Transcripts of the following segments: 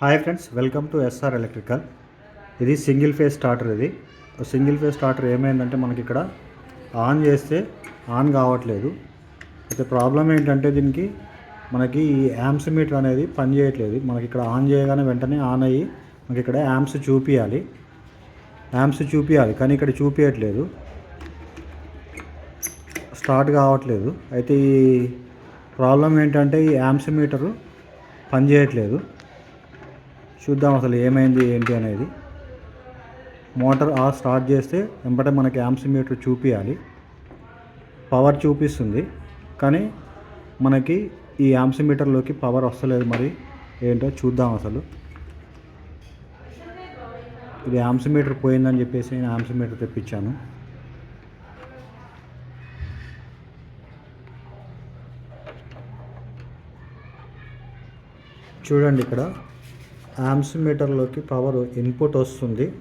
Hi friends welcome to SR electrical. ఇది single phase starter ఇది. Single phase starter ఏమైందంటే మనకి ఇక్కడ ఆన్ చేస్తే ఆన్ కావట్లేదు. అయితే ప్రాబ్లం ఏంటంటే దీనికి మనకి ఈ యాంప్స్ మీటర్ అనేది పని చేయట్లేదు. మనకి ఇక్కడ ఆన్ చేయగానే వెంటనే ఆన్ అయ్యి మనకి ఇక్కడ యాంప్స్ చూపించాలి యాంప్స్ చూపించాలి కానీ ఇక్కడ చూపించట్లేదు స్టార్ట్ కావట్లేదు. అయితే ఈ ప్రాబ్లం ఏంటంటే ఈ యాంప్స్ మీటరు పనిచేయట్లేదు చూద్దాం అసలు ఏమైంది ఏంటి అనేది. మోటార్ ఆ స్టార్ట్ చేస్తే వెంబటే మనకి యాంప్స్ చూపించాలి పవర్ చూపిస్తుంది. కానీ మనకి ఈ యాంప్సిమీటర్లోకి పవర్ వస్తలేదు మరి. ఏంటో చూద్దాం అసలు. ఇది యాంప్స్ పోయిందని చెప్పేసి నేను యాంప్స్ తెప్పించాను. చూడండి ఇక్కడ. యాంప్స్ మీటర్లోకి పవర్ ఇన్పుట్ వస్తుంది.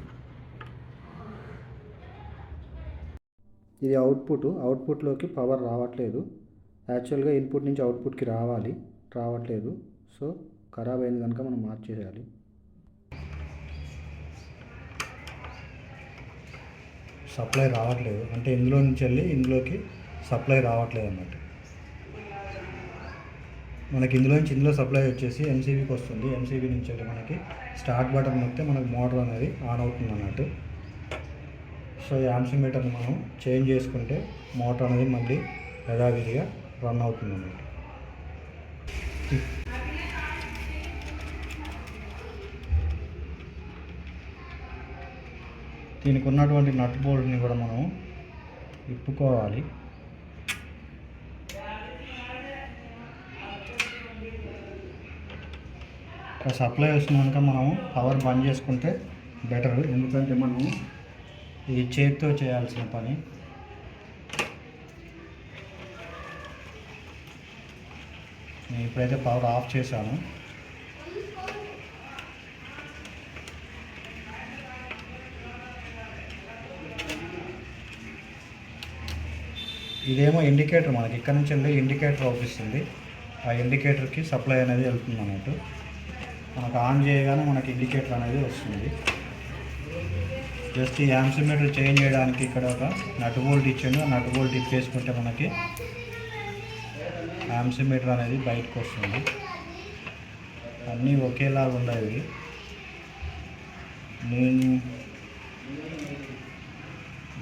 ఇది అవుట్పుట్. అవుట్పుట్లోకి పవర్ రావట్లేదు. యాక్చువల్గా ఇన్పుట్ నుంచి అవుట్పుట్కి రావాలి. రావట్లేదు. సో ఖరాబ్ అయింది కనుక మనం మార్చేయాలి సప్లై రావట్లేదు. అంటే ఇందులో నుంచి వెళ్ళి ఇందులోకి సప్లై రావట్లేదు అన్నట్టు మనకి ఇందులో నుంచి ఇందులో సప్లై వచ్చేసి ఎంసీబీకి వస్తుంది. ఎంసీబీ నుంచి వెళ్ళి మనకి స్టార్ట్ బటన్ నొక్కితే మనకి మోటార్ అనేది ఆన్ అవుతుంది అన్నట్టు. సో ఈ మీటర్ని మనం చేంజ్ చేసుకుంటే మోటార్ అనేది మళ్ళీ యథావిధిగా రన్ అవుతుంది అన్నట్టు. దీనికి ఉన్నటువంటి నట్ బోల్ట్ని కూడా మనం ఇప్పుకోవాలి. ఇక్కడ సప్లై వస్తున్నాక మనం పవర్ బంద్ చేసుకుంటే బెటర్ ఎందుకంటే మనం ఈ చేతితో చేయాల్సిన పని. నేను ఇప్పుడైతే పవర్ ఆఫ్ చేశాను. ఇదేమో ఇండికేటర్ మనకి. ఇక్కడ నుంచి వెళ్ళి ఇండికేటర్ అవుపిస్తుంది ఆ ఇండికేటర్కి సప్లై అనేది వెళ్తుంది అన్నట్టు. మనకు ఆన్ చేయగానే మనకి ఇండికేటర్ అనేది వస్తుంది. జస్ట్ ఈ యాంసిమీటర్ చేంజ్ చేయడానికి ఇక్కడ ఒక నట్ బోల్ట్ ఇచ్చాను ఆ నట్ బోల్ట్ ఇప్పేసుకుంటే మనకి యాంసిమీటర్ అనేది బయటకు వస్తుంది. అన్నీ ఒకేలాగా ఉండేవి నేను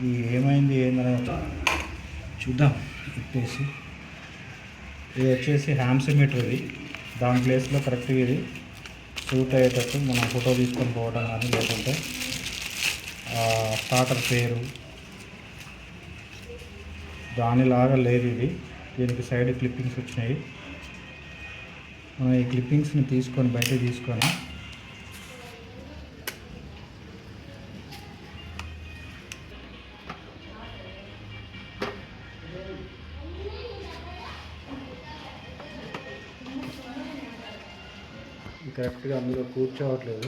ఇది ఏమైంది ఏందనేది చూద్దాం ఇప్పేసి. ఇది వచ్చేసి హ్యామ్సిమీటర్ ఇది. దాని ప్లేస్లో కరెక్ట్గా ఇది. షూట్ అయ్యేటట్టు మనం ఫోటో తీసుకొని పోవడం కానీ లేకుంటే స్టార్టర్ పేరు దానిలాగా లేదు ఇది. దీనికి సైడ్ క్లిప్పింగ్స్ వచ్చినాయి. మనం ఈ క్లిప్పింగ్స్ని తీసుకొని బయట తీసుకొని కరెక్ట్గా అందులో కూర్చోవట్లేదు.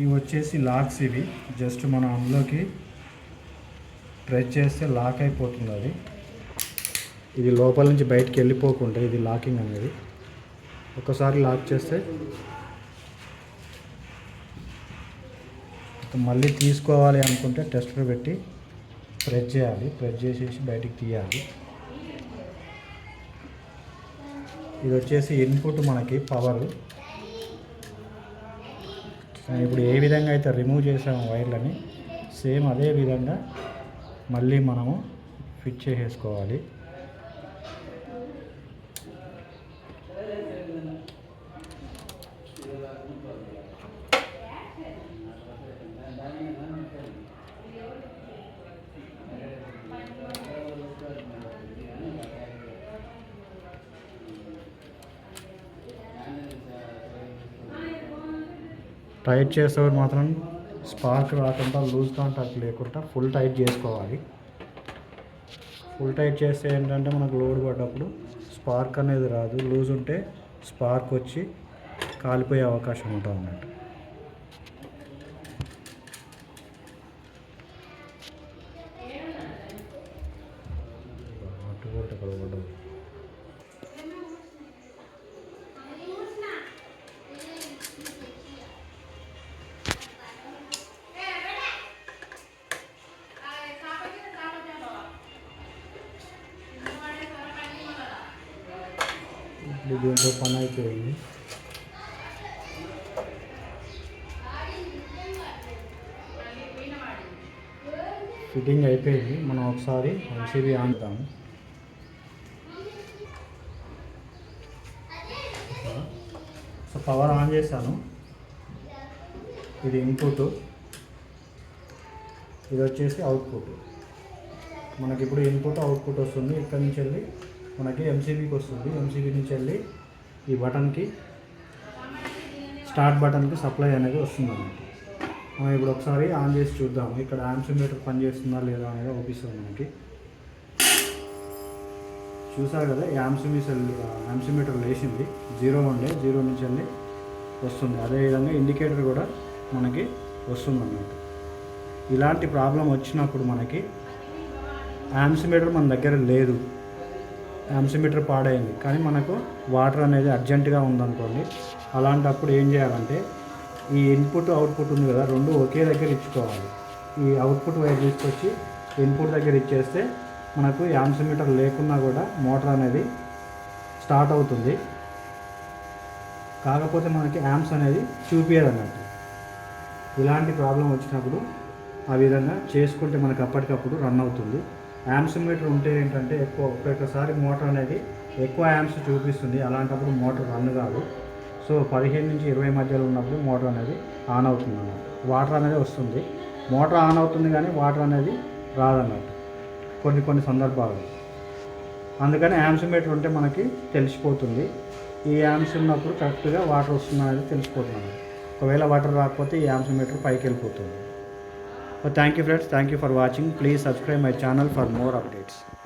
ఇవి వచ్చేసి లాక్స్ ఇవి. జస్ట్ మనం అందులోకి ప్రెస్ చేస్తే లాక్ అయిపోతుంది అది. ఇది లోపల నుంచి బయటకు వెళ్ళిపోకుండా ఇది లాకింగ్ అనేది. ఒకసారి లాక్ చేస్తే మళ్ళీ తీసుకోవాలి అనుకుంటే టెస్టర్ పెట్టి ప్రెస్ చేయాలి. ప్రెస్ చేసేసి బయటికి తీయాలి. ఇది వచ్చేసి ఇన్పుట్ మనకి పవర్ ఇప్పుడు ఏ విధంగా అయితే రిమూవ్ చేసాము వైర్లని సేమ్ అదే విధంగా మళ్ళీ మనము ఫిట్ చేసేసుకోవాలి. టైట్ చేసేవారు మాత్రం స్పార్క్ రాకుండా లూజ్ కాంటాక్ట్ లేకుండా ఫుల్ టైట్ చేసుకోవాలి. ఫుల్ టైట్ చేస్తే ఏంటంటే మనకు లోడ్ పడ్డప్పుడు స్పార్క్ అనేది రాదు. లూజ్ ఉంటే స్పార్క్ వచ్చి కాలిపోయే అవకాశం ఉంటుంది అన్నట్టు. దీంతో పని అయిపోయింది ఫిట్టింగ్ అయిపోయింది. మనం ఒకసారి ఎన్సీబీ ఆడుతాము సో పవర్ ఆన్ చేశాను. ఇది ఇన్పుట్ ఇది వచ్చేసి అవుట్పుట్ మనకి ఇప్పుడు ఇన్పుట్ అవుట్పుట్ వస్తుంది. ఇక్కడ నుంచి వెళ్ళి మనకి ఎంసీబీకి వస్తుంది. ఎంసీబీ నుంచి వెళ్ళి ఈ బటన్కి స్టార్ట్ బటన్కి సప్లై అనేది వస్తుంది అన్నమాట మనం ఇప్పుడు ఒకసారి ఆన్ చేసి చూద్దాము. ఇక్కడ ఆంప్సిమీటర్ పనిచేస్తుందా లేదా అనేది చూపిస్తుంది మనకి. చూసారు కదా ఈ ఆంప్సిమీటర్ ఆంప్సిమీటర్ లేచింది. జీరో ఉండే జీరో నుంచి వెళ్ళి వస్తుంది. అదేవిధంగా ఇండికేటర్ కూడా మనకి వస్తుంది అన్నమాట ఇలాంటి ప్రాబ్లం వచ్చినప్పుడు మనకి ఆంప్సిమీటర్ మన దగ్గర లేదు. ఆంప్సిమీటర్ పాడైంది. కానీ మనకు వాటర్ అనేది అర్జెంటుగా ఉందనుకోండి. అలాంటప్పుడు ఏం చేయాలంటే ఈ ఇన్పుట్ అవుట్పుట్ ఉంది కదా రెండు ఒకే దగ్గర ఇచ్చుకోవాలి. ఈ అవుట్పుట్ వైర్ తీసుకొచ్చి ఇన్పుట్ దగ్గర ఇచ్చేస్తే మనకు ఈ లేకున్నా కూడా మోటార్ అనేది స్టార్ట్ అవుతుంది. కాకపోతే మనకి యాంప్స్ అనేది చూపించదు అన్నట్టు. ఇలాంటి ప్రాబ్లం వచ్చినప్పుడు ఆ విధంగా చేసుకుంటే మనకు అప్పటికప్పుడు రన్ అవుతుంది. యాంప్స్ మీటర్ ఉంటే ఏంటంటే ఎక్కువ ఒక్కొక్కసారి మోటార్ అనేది ఎక్కువ యాంప్స్ చూపిస్తుంది. అలాంటప్పుడు మోటార్ రన్ కాదు. సో పదిహేను నుంచి ఇరవై మధ్యలో ఉన్నప్పుడు మోటార్ అనేది ఆన్ అవుతుంది అన్నమాట వాటర్ అనేది వస్తుంది. మోటార్ ఆన్ అవుతుంది కానీ వాటర్ అనేది రాదన్నట్టు కొన్ని కొన్ని సందర్భాలు అందుకని యాంప్స్ మీటర్ ఉంటే మనకి తెలిసిపోతుంది. ఈ యాంప్స్ ఉన్నప్పుడు కరెక్ట్గా వాటర్ వస్తుంది అనేది తెలిసిపోతుంది ఒకవేళ వాటర్ రాకపోతే ఈ యాంప్స్ మీటర్ పైకి వెళ్ళిపోతుంది So thank you friends. Thank you for watching. Please subscribe my channel for more updates.